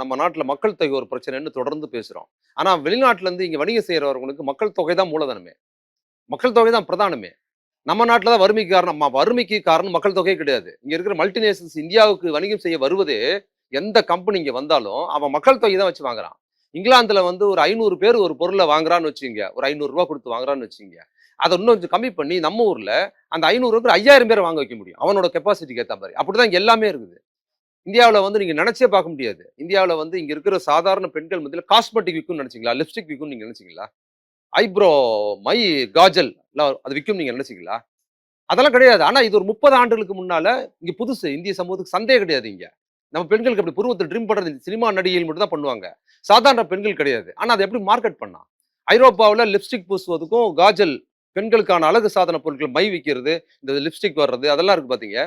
நம்ம நாட்டில் மக்கள் தொகை ஒரு பிரச்சனைன்னு தொடர்ந்து பேசுகிறோம் ஆனால் வெளிநாட்டுல இருந்து வணிகம் செய்கிறவர்களுக்கு மக்கள் தொகை தான் மூலதனமே. மக்கள் தொகை தான் பிரதானமே. நம்ம நாட்டில் தான் வறுமைக்கு காரணம். வறுமைக்கு காரணம் மக்கள் தொகையே கிடையாது. இங்கே இருக்கிற மல்டிநேஷன்ஸ் இந்தியாவுக்கு வணிகம் செய்ய வருவது எந்த கம்பெனி இங்கே வந்தாலும் அவன் மக்கள் தொகை தான் வச்சு வாங்குறான். இங்கிலாந்துல வந்து ஒரு ஐநூறு பேர் ஒரு பொருளை வாங்குறான்னு வச்சுங்க ஒரு ஐநூறுரூவா கொடுத்து வாங்குறான்னு வச்சுங்க அதை இன்னும் கொஞ்சம் கம்மி பண்ணி நம்ம ஊரில் அந்த ஐநூறு பேர் ஐயாயிரம் பேர் வாங்க வைக்க முடியும். அவனோட கெப்பாசிட்டிக்கு ஏற்ற மாதிரி. அப்படிதான் தான் எல்லாமே இருக்குது. இந்தியாவில் வந்து நீங்க நினைச்சே பார்க்க முடியாது. இந்தியாவில் வந்து இங்க இருக்கிற சாதாரண பெண்கள் மத்தியில் காஸ்மெட்டிக் விற்கும்னு நினச்சிங்களா? லிப்ஸ்டிக் விற்கும் நீங்கள் நினச்சிங்களா? ஐப்ரோ மை காஜல் அது விற்கும் நீங்க நினச்சிங்களா? அதெல்லாம் கிடையாது. ஆனா இது ஒரு முப்பது ஆண்டுகளுக்கு முன்னால இங்க புதுசு. இந்திய சமூகத்துக்கு சந்தேகம் கிடையாது இங்க. நம்ம பெண்களுக்கு அப்படி புருவத்தில் ட்ரீம் பண்ணுறது சினிமா நடிகையில் மட்டும் தான் பண்ணுவாங்க. சாதாரண பெண்கள் கிடையாது. ஆனா அதை எப்படி மார்க்கெட் பண்ணா ஐரோப்பாவில் லிப்ஸ்டிக் பூசுவதுக்கும் காஜல் பெண்களுக்கான அழகு சாதன பொருட்கள் மை விற்கிறது இந்த லிப்ஸ்டிக் வர்றது அதெல்லாம் இருக்கு பார்த்தீங்க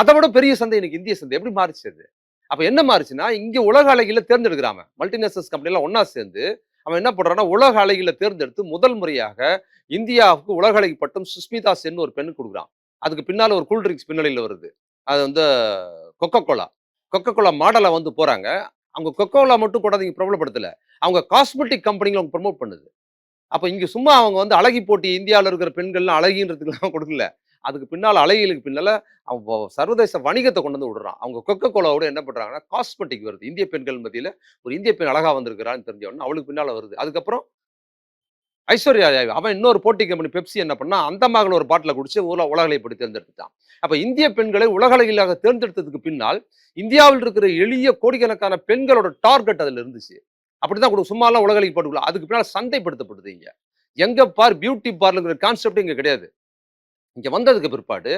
அதை விட பெரிய சந்தை இன்னைக்கு இந்திய சந்தை. எப்படி மாறிச்சு அது? அப்ப என்ன மாறிச்சுன்னா இங்க உலக அழகில தேர்ந்தெடுக்கிறாங்க. மல்டிநேஷனல்ஸ் கம்பெனிலாம் ஒன்னா சேர்ந்து அவன் என்ன பண்றான்னா உலக அழகில தேர்ந்தெடுத்து முதல் முறையாக இந்தியாவுக்கு உலக அழகி பட்டம் சுஸ்மிதா சென் ஒரு பெண்ணு கொடுக்குறான். அதுக்கு பின்னால ஒரு கூல்ட்ரிங்க்ஸ் பின்னணியில் வருது. அது வந்து கொக்கோ கோலா கொக்கோ கோலா மாடலை வந்து போறாங்க. அவங்க கொக்கோ கோலா மட்டும் கூட இங்க பிரபலப்படுத்தல. அவங்க காஸ்மெட்டிக் கம்பெனிகளை அவங்க ப்ரமோட் பண்ணுது. அப்போ இங்கே சும்மா அவங்க வந்து அழகி போட்டி இந்தியாவில் இருக்கிற பெண்கள்லாம் அழகின்றதுக்குலாம் கொடுக்கல. அதுக்கு பின்னால அலைகளுக்கு பின்னால அவன் சர்வதேச வணிகத்தை கொண்டு வந்து விடுறான். அவங்க கொக்கோ கோலாவோட என்ன பண்றாங்கன்னா காஸ்மெட்டிக் வருது. இந்திய பெண்கள் மத்தியில் ஒரு இந்திய பெண் அழகா வந்திருக்கிறான்னு தெரிஞ்சவொடனே அவளுக்கு பின்னால் வருது. அதுக்கப்புறம் ஐஸ்வர்யா ராய் அவன் இன்னொரு போட்டி கம்பெனி பெப்சி என்ன பண்ணா அந்த மகள் ஒரு பாட்டில் குடிச்சு ஊல உலகலை இப்படி தேர்ந்தெடுத்துட்டான். அப்ப இந்திய பெண்களை உலகளவிலாக தேர்ந்தெடுத்ததுக்கு பின்னால் இந்தியாவில் இருக்கிற எளிய கோடிக்கணக்கான பெண்களோட டார்கெட் அதுல இருந்துச்சு. அப்படிதான் கூட சும்மாலாம் உலகலைக்கு போட்டுக்கலாம் அதுக்கு பின்னால் சந்தைப்படுத்தப்படுது இங்க. எங்க பார் பியூட்டி பார்லருங்கிற கான்செப்ட் இங்கே கிடையாது. இங்கே வந்ததுக்கு பிற்பாடு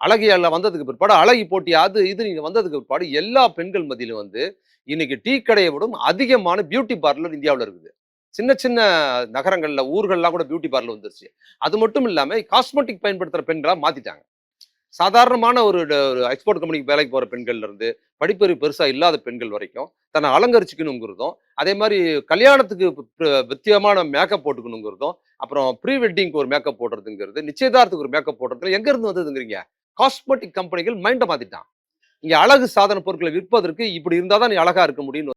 அழகியால வந்ததுக்கு பிற்பாடு அழகி போட்டி அது இது நீங்கள் வந்ததுக்கு பிற்பாடு எல்லா பெண்கள் மத்தியிலும் வந்து இன்னைக்கு டீ கடையை விடும் அதிகமான பியூட்டி பார்லர் இந்தியாவில் இருக்குது. சின்ன சின்ன நகரங்களில் ஊர்கள்லாம் கூட பியூட்டி பார்லர் வந்துருச்சு. அது மட்டும் இல்லாமல் காஸ்மெட்டிக் பயன்படுத்துகிற பெண்களாக மாற்றிட்டாங்க சாதாரணமான ஒரு ஒரு எக்ஸ்போர்ட் கம்பெனிக்கு வேலைக்கு போற பெண்கள்ல இருந்து படிப்பறிவு பெருசா இல்லாத பெண்கள் வரைக்கும் தன்னை அலங்கரிச்சுக்கணுங்கிறதும் அதே மாதிரி கல்யாணத்துக்கு வித்தியமான மேக்கப் போட்டுக்கணுங்கிறதும் அப்புறம் ப்ரீ வெட்டிங்க்கு ஒரு மேக்கப் போடுறதுங்கிறது நிச்சயதார்த்துக்கு ஒரு மேக்கப் போடுறது எங்க இருந்து வந்ததுங்கிறீங்க? காஸ்மெட்டிக் கம்பெனிகள் மைண்டை மாத்திட்டான். இங்க அழகு சாதன பொருட்களை விற்பதற்கு இப்படி இருந்தாதான் நீ அழகா இருக்க முடியும்னு